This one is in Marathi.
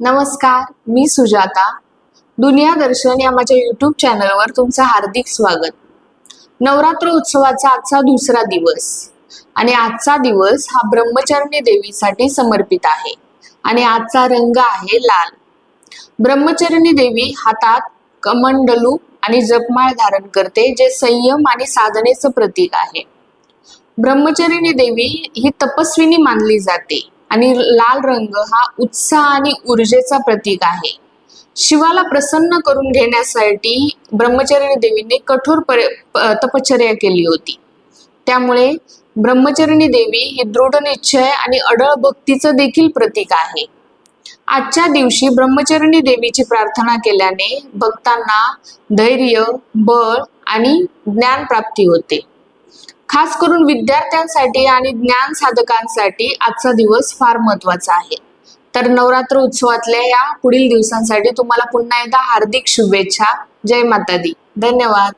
नमस्कार मी सुजाता. दुनिया दर्शन या माझ्या युट्यूब चॅनलवर तुमचं हार्दिक स्वागत. नवरात्र उत्सवाचा आजचा दुसरा दिवस. आणि आजचा दिवस हा ब्रह्मचारिणी देवीसाठी समर्पित आहे. आणि आजचा रंग आहे लाल. ब्रह्मचरिणी देवी हातात कमंडलू आणि जपमाळ धारण करते जे संयम आणि साधनेचं प्रतीक आहे. ब्रह्मचरिणी देवी ही तपस्विनी मानली जाते. आणि लाल रंग हा उत्साह आणि ऊर्जेचा प्रतीक आहे. शिवाला प्रसन्न करून घेण्यासाठी ब्रह्मचारिणी देवीने कठोर पर तपश्चर्या केली होती. त्यामुळे ब्रह्मचरिणी देवी ही दृढ निश्चय आणि अडळ भक्तीचं देखील प्रतीक आहे. आजच्या दिवशी ब्रह्मचरिणी देवीची प्रार्थना केल्याने भक्तांना धैर्य बळ आणि ज्ञान प्राप्ती होते. खास करून विद्यार्थ्यांसाठी आणि ज्ञान साधकांसाठी आजचा दिवस फार महत्त्वाचा आहे. तर नवरात्र उत्सवातल्या या पुढील दिवसांसाठी तुम्हाला पुन्हा एकदा हार्दिक शुभेच्छा. जय माता दी धन्यवाद.